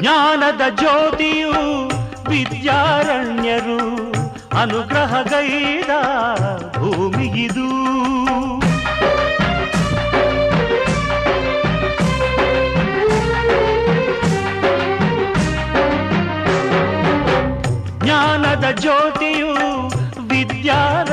ಜ್ಞಾನದ ಜ್ಯೋತಿಯು ವಿದ್ಯಾರಣ್ಯರು ಅನುಗ್ರಹಗೈದ ಭೂಮಿಗಿದು. ಜ್ಞಾನದ ಜ್ಯೋತಿಯು ವಿದ್ಯಾರ